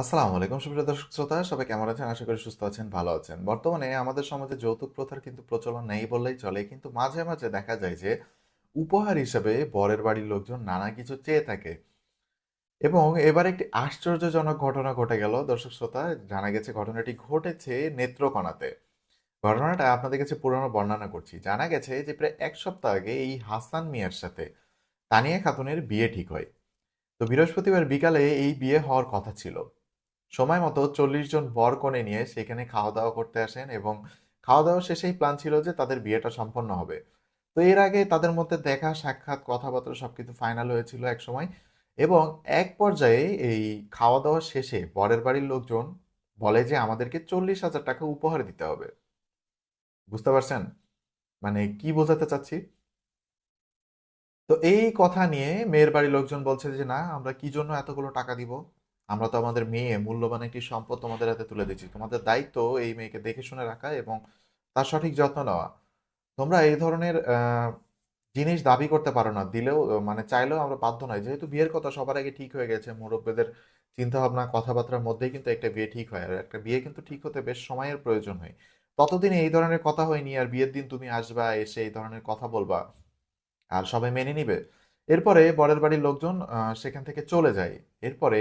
আসসালামু আলাইকুম, সুপ্রিয় দর্শক শ্রোতা, সবাই কেমন আছেন? আশা করি সুস্থ আছেন, ভালো আছেন। বর্তমানে আমাদের সমাজে যৌতুক প্রথার কিন্তু প্রচলন নেই বললেই চলে, কিন্তু মাঝে মাঝে দেখা যায় যে উপহার হিসেবে বরের বাড়ির লোকজন নানা কিছু চেয়ে থাকে। এবং এবার একটি আশ্চর্যজনক ঘটনা ঘটে গেল, দর্শক শ্রোতা, জানা গেছে ঘটনাটি ঘটেছে নেত্রকোনাতে। ঘটনাটা আপনাদের কাছে পুরনো বর্ণনা করছি। জানা গেছে যে প্রায় এক সপ্তাহ আগে এই হাসান মিয়ার সাথে তানিয়া খাতুনের বিয়ে ঠিক হয়। তো বৃহস্পতিবার বিকালে এই বিয়ে হওয়ার কথা ছিল। সময় মতো চল্লিশ জন বর কনে নিয়ে সেখানে খাওয়া দাওয়া করতে আসেন এবং খাওয়া দাওয়া শেষেই প্ল্যান ছিল যে তাদের বিয়েটা সম্পন্ন হবে। তো এর আগে তাদের মধ্যে দেখা, সাক্ষাৎ, কথাবার্তা সবকিছু ফাইনাল হয়েছিল এক সময় এবং এক পর্যায়ে এই খাওয়া দাওয়া শেষে বরের বাড়ির লোকজন বলে যে আমাদেরকে চল্লিশ হাজার টাকা উপহার দিতে হবে। বুঝতে পারছেন? মানে কি বোঝাতে চাচ্ছি? তো এই কথা নিয়ে মেয়ের বাড়ির লোকজন বলছে যে, না, আমরা কি জন্য এতগুলো টাকা দিব? আমরা তো আমাদের মেয়ে, মূল্যবান একটি সম্পদ তোমাদের হাতে তুলে দিচ্ছি তোমাদের দায়িত্ব এই মেয়েকে দেখে শুনে রাখা এবং তার সঠিক যত্ন নেওয়া। তোমরা এই ধরনের জিনিস দাবি করতে পারো না। দিলেও মানে চাইলেও আমরা বাধ্য নয় যেহেতু বিয়ের কথা সবার আগে ঠিক হয়ে গেছে, মুরব্বিদের চিন্তা ভাবনা কথাবার্তার মধ্যেই কিন্তু একটা বিয়ে ঠিক হয়। আর একটা বিয়ে কিন্তু ঠিক হতে বেশ সময়ের প্রয়োজন হয়। ততদিনে এই ধরনের কথা হয়নি, আর বিয়ের দিন তুমি আসবা, এসে এই ধরনের কথা বলবা। আর সবাই মেনে নিবে। এরপরে বরের বাড়ির লোকজন সেখান থেকে চলে যায়। এরপরে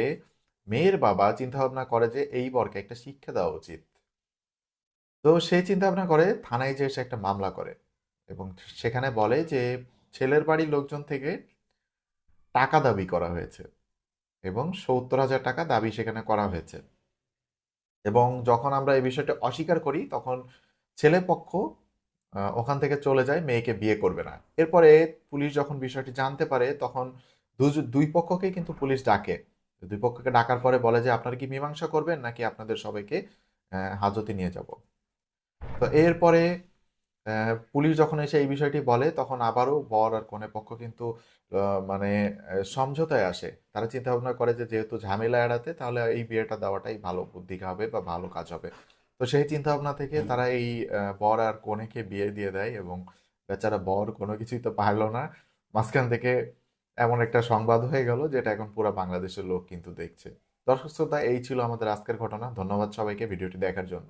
মেয়ের বাবা চিন্তা ভাবনা করে যে এই বরকে একটা শিক্ষা দেওয়া উচিত। তো সে চিন্তা ভাবনা করে থানায় যে সে একটা মামলা করে এবং সেখানে বলে যে ছেলের বাড়ির লোকজন থেকে টাকা দাবি করা হয়েছে এবং সত্তর হাজার টাকা দাবি সেখানে করা হয়েছে। এবং যখন আমরা এই বিষয়টা অস্বীকার করি তখন ছেলে পক্ষ ওখান থেকে চলে যায়, মেয়েকে বিয়ে করবে না। এরপরে পুলিশ যখন বিষয়টি জানতে পারে তখন দুই পক্ষকেই কিন্তু পুলিশ ডাকে। দুই পক্ষকে ডাকার পরে বলে যে আপনারা কি মীমাংসা করবেন নাকি আপনাদের সবাইকে হাজতে নিয়ে যাব? তো এরপরে পুলিশ যখন এসে এই বিষয়টি বলে তখন আবারও বর আর কনে পক্ষ কিন্তু মানে সমঝোতায় আসে। তারা চিন্তা ভাবনা করে যে যেহেতু ঝামেলা এড়াতে তাহলে এই বিয়েটা দেওয়াটাই ভালো বুদ্ধি হবে বা ভালো কাজ হবে। তো সেই চিন্তা ভাবনা থেকে তারা এই বর আর কনেকে বিয়ে দিয়ে দেয় এবং বেচারা বর কোনো কিছুই তো পারল না। মাঝখান থেকে এমন একটা সংবাদ হয়ে গেল যেটা এখন পুরো বাংলাদেশের লোক কিন্তু দেখছে। দর্শক শ্রোতা, এই ছিল আমাদের আজকের ঘটনা। ধন্যবাদ সবাইকে ভিডিওটি দেখার জন্য।